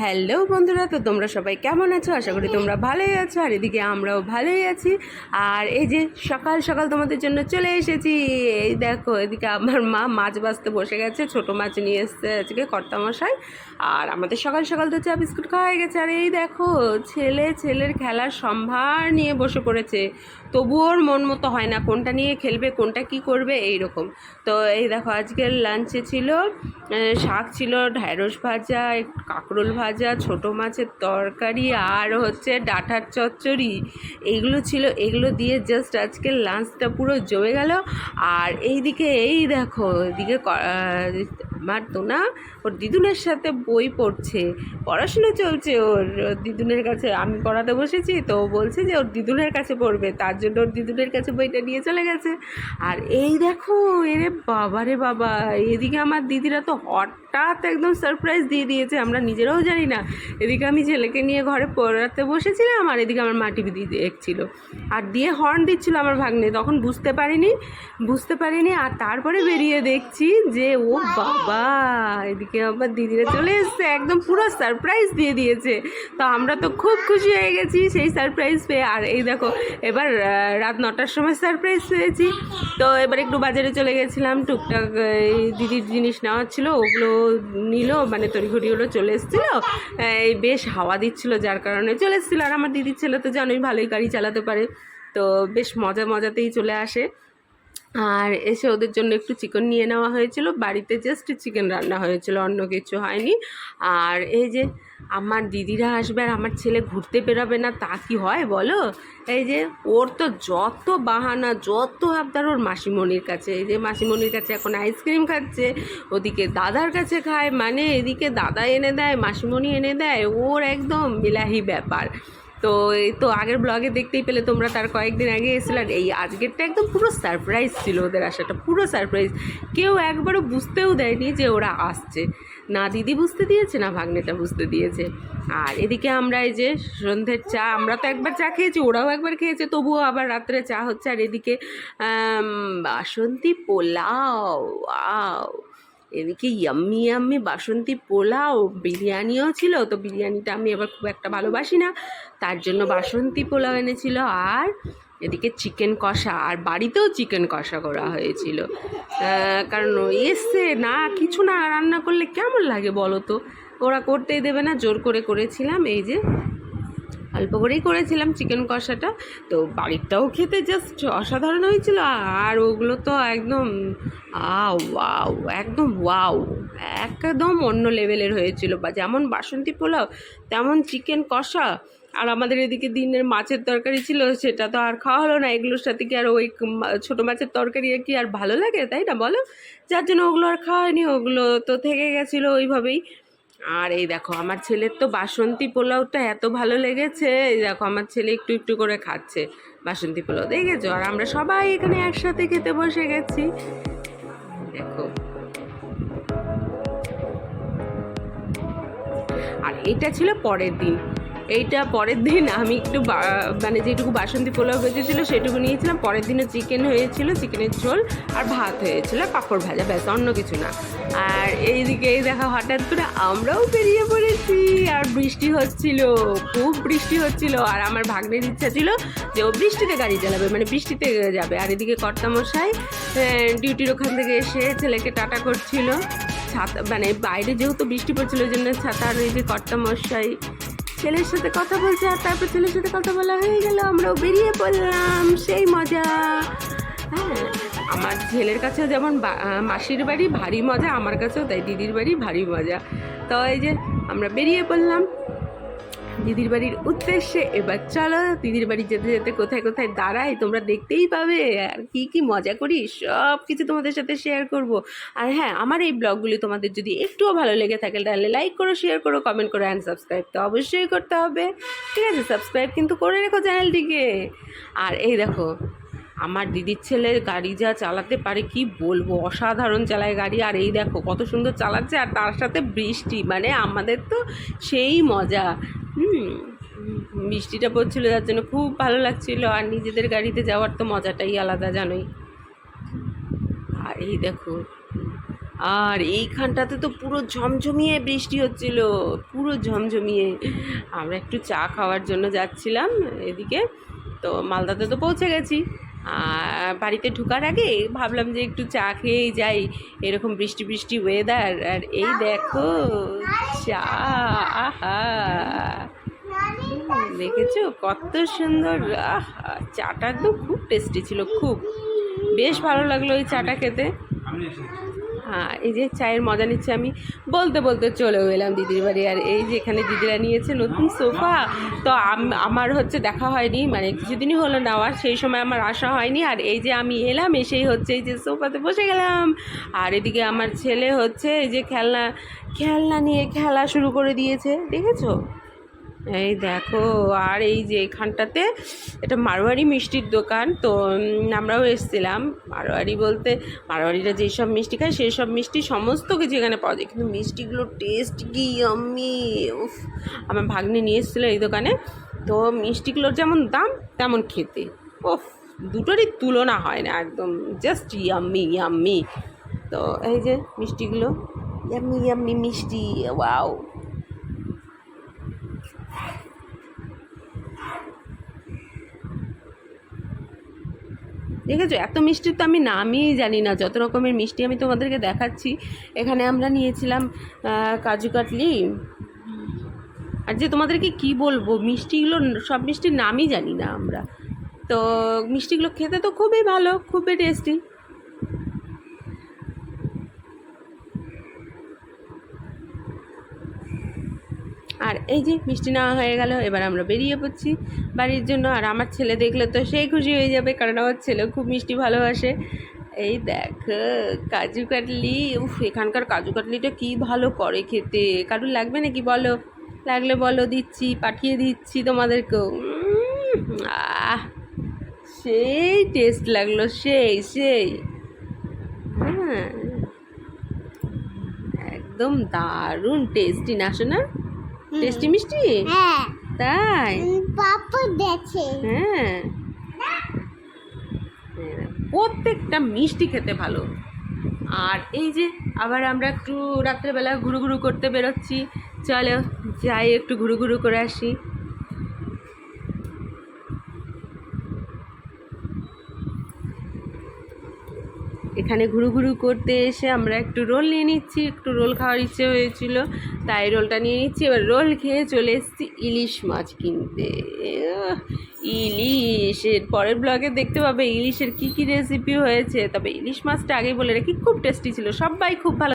Hello বন্ধুরা, তো তোমরা সবাই কেমন আছো? আশা করি তোমরা ভালোই আছো, আর এদিকে আমরাও ভালোই আছি। আর এই যে সকাল সকাল তোমাদের জন্য চলে এসেছি, এই দেখো এদিকে আমার মা মাছ বাছতে বসে গেছে, ছোট মাছ নিয়ে এসছে আজকে কর্তামশাই। আর আমাদের সকাল সকাল তো চা, বিস্কুট খাওয়া হয়ে গেছে। আর এই দেখো, ছেলে ছেলের খেলার সম্ভার নিয়ে বসে পড়েছে। তবুও ওর মন মতো হয় না, কোনটা নিয়ে খেলবে, কোনটা কি করবে এই রকম তো এই দেখো, আজকের লাঞ্চে ছিল শাক ছিল, ঢ্যাঁড়স ভাজা কাঁকরোল ভাজা ছোট মাছের তরকারি আর হচ্ছে ডাঁটার চচ্চড়ি। এইগুলো ছিল, এগুলো দিয়ে জাস্ট আজকের লাঞ্চটা পুরো জমে গেল। আর এইদিকে, এই দেখো এদিকে আমার না ওর দিদুনের সাথে বই পড়ছে। পড়াশুনো চলছে ওর দিদুনের কাছে। আমি পড়াতে বসেছি, তো বলছে যে ওর দিদুনের কাছে পড়বে। তার জন্য ওর দিদুনের কাছে বইটা নিয়ে চলে গেছে। আর এই দেখো, এরে বাবা রে বাবা, এদিকে আমার দিদিরা তো হঠাৎ একদম সারপ্রাইজ দিয়ে দিয়েছে, আমরা নিজেরাও জানি না। এদিকে আমি ছেলেকে নিয়ে ঘরে পড়াতে বসেছিলাম, আর এদিকে আমার মা টিভি দিয়ে দেখছিল। আর দিয়ে হর্ন দিচ্ছিল আমার ভাগ্নে, তখন বুঝতে পারিনি বুঝতে পারিনি, আর তারপরে বেরিয়ে দেখছি যে, ও বাবা, এদিকে আবার দিদিরা চলে এসছে, একদম পুরো সারপ্রাইজ দিয়ে দিয়েছে। তো আমরা তো খুব খুশি হয়ে গেছি সেই সারপ্রাইজ পেয়ে। আর এই দেখো, এবার রাত নটার সময় সারপ্রাইজ পেয়েছি। তো এবার একটু বাজারে চলে গেছিলাম, টুকটাক, এই দিদির জিনিস নেওয়ার ছিল, ওগুলো নিল মানে তড়িঘড়িগুলো চলে এসেছিল। এই বেশ হাওয়া দিচ্ছিল যার কারণে চলে এসেছিল। আর আমার দিদির ছেলে তো জানোই ভালোই গাড়ি চালাতে পারে। তো বেশ মজা মজাতেই চলে আসে। আর এসে ওদের জন্য একটু চিকেন নিয়ে নেওয়া হয়েছিল। বাড়িতে জাস্ট চিকেন রান্না হয়েছিল, অন্য কিছু হয়নি। আর এই যে আমার দিদিরা আসবে আর আমার ছেলে ঘুরতে বেরোবে না, তা কি হয় বলো? এই যে ওর তো যত বাহানা, যত আবদার ওর মাসিমণির কাছে। এই যে মাসিমণির কাছে এখন আইসক্রিম খাচ্ছে, ওদিকে দাদার কাছে খায় মানে এদিকে দাদা এনে দেয়, মাসিমণি এনে দেয়, ওর একদম বিলাহি ব্যাপার। তো এই তো আগের ব্লগে দেখতেই পেলে তোমরা তার কয়েকদিন আগে এসেছিল আর এই আজকেরটা একদম পুরো সারপ্রাইজ ছিল ওদের আসাটা, পুরো সারপ্রাইজ কেউ একবারও বুঝতেও দেয়নি যে ওরা আসছে। না দিদি বুঝতে দিয়েছে, না ভাগ্নেটা বুঝতে দিয়েছে। আর এদিকে আমরা এই যে সন্ধ্যের চা, আমরা তো একবার চা খেয়েছি, ওরাও একবার খেয়েছে, তবুও আবার রাত্রে চা হচ্ছে। আর এদিকে বাসন্তী পোলাও, ওয়াও। এদিকে ইয়াম্মি ইয়াম্মি বাসন্তী পোলাও, বিরিয়ানিও ছিল, তো বিরিয়ানিটা আমি আবার খুব একটা ভালোবাসি না। তার জন্য বাসন্তী পোলাও এনেছিল আর এদিকে চিকেন কষা, আর বাড়িতেও চিকেন কষা করা হয়েছিল। কারণ এসছে, না, কিছু না, রান্না করলে কেমন লাগে বলো তো? ওরা করতেই দেবে না, জোর করে করেছিলাম, এই যে অল্প করেই করেছিলাম চিকেন কষাটা। তো বাড়িরটাও খেতে জাস্ট অসাধারণ হয়েছিল। আর ওগুলো তো একদম আও ওয়াও একদম ওয়াও একদম অন্য লেভেলের হয়েছিল। বা যেমন বাসন্তী পোলাও, তেমন চিকেন কষা। আর আমাদের এদিকে দিনের মাছের তরকারি ছিল, সেটা তো আর খাওয়া হলো না। এগুলোর সাথে কি আর ওই ছোটো মাছের তরকারি কি আর ভালো লাগে, তাই না বলো? যার জন্য ওগুলো আর খাওয়া হয়নি। ওগুলো তো থেকে গেছিল ওইভাবেই। আর এই দেখো, আমার ছেলের তো বাসন্তী পোলাওটা এত ভালো লেগেছে। এই দেখো, আমার ছেলে একটু একটু করে খাচ্ছে বাসন্তী পোলাও, দেখেছ? আর আমরা সবাই এখানে একসাথে খেতে বসে গেছি। দেখো। আর এটা ছিল পরের দিন। এইটা পরের দিন আমি একটু মানে যেটুকু বাসন্তী পোলাও বেঁচেছিল সেটুকু নিয়েছিলাম। পরের দিনে চিকেন হয়েছিল চিকেনের ঝোল আর ভাত হয়েছিল, পাঁপড় ভাজা, ব্যাস, অন্য কিছু না। আর এইদিকে এই দেখা হঠাৎ করে আমরাও বেরিয়ে পড়েছি আর বৃষ্টি হচ্ছিল, খুব বৃষ্টি হচ্ছিল। আর আমার ভাগ্নের ইচ্ছা ছিল যে ও বৃষ্টিতে গাড়ি চালাবে মানে বৃষ্টিতে যাবে। আর এদিকে কর্তামশাই ডিউটির ওখান থেকে এসে ছেলেকে টাটা করছিল। ছাতা মানে বাইরে যেহেতু বৃষ্টি পড়ছিল, ওই জন্য ছাতা আর এই যে কর্তামশাই ছেলের সাথে কথা বলছে আর তারপর ছেলের সাথে কথা বলা হয়ে গেল, আমরাও বেরিয়ে পড়লাম। সেই মজা। হ্যাঁ আমার ছেলের কাছে যেমন মাসির বাড়ি ভারী মজা, আমার কাছেও তাই দিদির বাড়ি ভারী মজা। তো এই যে আমরা বেরিয়ে পড়লাম। দিদির বাড়ির উদ্দেশ্যে। এবার চলো, দিদির বাড়ি যেতে যেতে কোথায় কোথায় দাঁড়াই তোমরা দেখতেই পাবে। আর কি কি মজা করি, সব কিছু তোমাদের সাথে শেয়ার করব। আর হ্যাঁ আমার এই ব্লগগুলি তোমাদের যদি একটুও ভালো লেগে থাকে, তাহলে লাইক করো শেয়ার করো কমেন্ট করো অ্যান্ড সাবস্ক্রাইব তো অবশ্যই করতে হবে। ঠিক আছে সাবস্ক্রাইব কিন্তু করে রেখো চ্যানেলটিকে। আর এই দেখো আমার দিদির ছেলে গাড়ি যা চালাতে পারে, কি বলব? অসাধারণ চালায় গাড়ি। আর এই দেখো, কত সুন্দর চালাচ্ছে, আর তার সাথে বৃষ্টি মানে আমাদের তো সেই মজা। হুম, বৃষ্টিটা পড়ছিল যার জন্য খুব ভালো লাগছিল, আর নিজেদের গাড়িতে যাওয়ার তো মজাটাই আলাদা, জানোই। আর এই দেখো, আর এইখানটাতে তো পুরো ঝমঝমিয়ে বৃষ্টি হচ্ছিল, পুরো ঝমঝমিয়ে। আমরা একটু চা খাওয়ার জন্য যাচ্ছিলাম এদিকে, তো মালদাতে তো পৌঁছে গেছি। বাড়িতে ঢুকার আগে ভাবলাম যে একটু চা খেয়েই যাই, এরকম বৃষ্টি বৃষ্টি ওয়েদার আর এই দেখো, চা, আহা। দেখেছ? কত সুন্দর, আহা, চাটা তো খুব টেস্টি ছিল, খুব। বেশ ভালো লাগল ওই চাটা খেতে। এই যে চায়ের মজা নিচ্ছে আমি। বলতে বলতে চলেও এলাম দিদির বাড়ি। আর এই যে এখানে দিদিরা নিয়েছে নতুন সোফা, তো আমার হচ্ছে দেখা হয়নি মানে কিছুদিনই হলো নেওয়ার সেই সময় আমার আসা হয়নি। আর এই যে আমি এলাম, এসেই হচ্ছে এই যে সোফাতে বসে গেলাম। আর এদিকে আমার ছেলে হচ্ছে এই যে খেলনা খেলনা নিয়ে খেলা শুরু করে দিয়েছে, দেখেছ? এই দেখো, আর এই যে এখানটাতে এটা মারোয়ারি মিষ্টির দোকান। তো আমরাও এসেছিলাম। মারোয়ারি বলতে মারোয়ারিরা যেসব মিষ্টি খায় সেই সব মিষ্টি সমস্ত কিছু এখানে পাওয়া যায়। কিন্তু মিষ্টিগুলোর টেস্ট কি আমি উফ। আমার ভাগ্নে নিয়ে এসেছিল এই দোকানে। তো, মিষ্টিগুলোর যেমন দাম, তেমন খেতে। ওফ দুটোরই তুলনা হয় না একদম। জাস্ট ইয়াম্মি ইয়াম্মি তো, এই যে মিষ্টিগুলো। ইয়াম্মি ইয়াম্মি মিষ্টি ওয়াও দেখেছ? এত মিষ্টি তো আমি নামই জানি না। যত রকমের মিষ্টি আমি তোমাদেরকে দেখাচ্ছি। এখানে আমরা নিয়েছিলাম কাজু কাটলি। আর যে তোমাদেরকে কি বলব, মিষ্টিগুলো সব মিষ্টির নামই জানি না আমরা। তো মিষ্টিগুলো খেতে তো খুবই ভালো, খুবই টেস্টি আর এই যে মিষ্টি নেওয়া হয়ে গেল, এবার আমরা বেরিয়ে পড়ছি বাড়ির জন্য। আর আমার ছেলে দেখলে তো সেই খুশি হয়ে যাবে, কারণ আমার ছেলে খুব মিষ্টি ভালোবাসে। এই দেখ, কাজু কাটলি, উফ, এখানকার কাজু কাটলিটা কী ভালো করে খেতে। কারুর লাগবে নাকি বলো? লাগলে বলো, দিচ্ছি, পাঠিয়ে দিচ্ছি তোমাদেরকেও। আহ, সেই টেস্ট লাগল, সেই সেই। হ্যাঁ একদম দারুণ টেস্টি, না শোনা টেস্টি মিষ্টি? হ্যাঁ। তাই? পাপা দেখে হ্যাঁ। প্রত্যেকটা মিষ্টি খেতে ভালো। আর এই যে আবার আমরা একটু রাত্রেবেলা ঘুরু ঘুরু করতে বেরোচ্ছি চলো যাই একটু ঘুরু ঘুরু করে আসি। এখানে ঘুরু ঘুরু করতে এসে আমরা একটু রোল নিয়ে নিচ্ছি, একটু রোল খাওয়ার ইচ্ছে হয়েছিল, তাই রোলটা নিয়ে নিচ্ছি। এবার রোল খেয়ে চলে এসেছি ইলিশ মাছ কিনতে। ইলিশ! ইলিশের পরের ব্লগে দেখতে পাবে ইলিশের কী কী রেসিপি হয়েছে। তবে ইলিশ মাছটা আগে বলে রাখি, খুব টেস্টি ছিল, সবাই খুব ভালো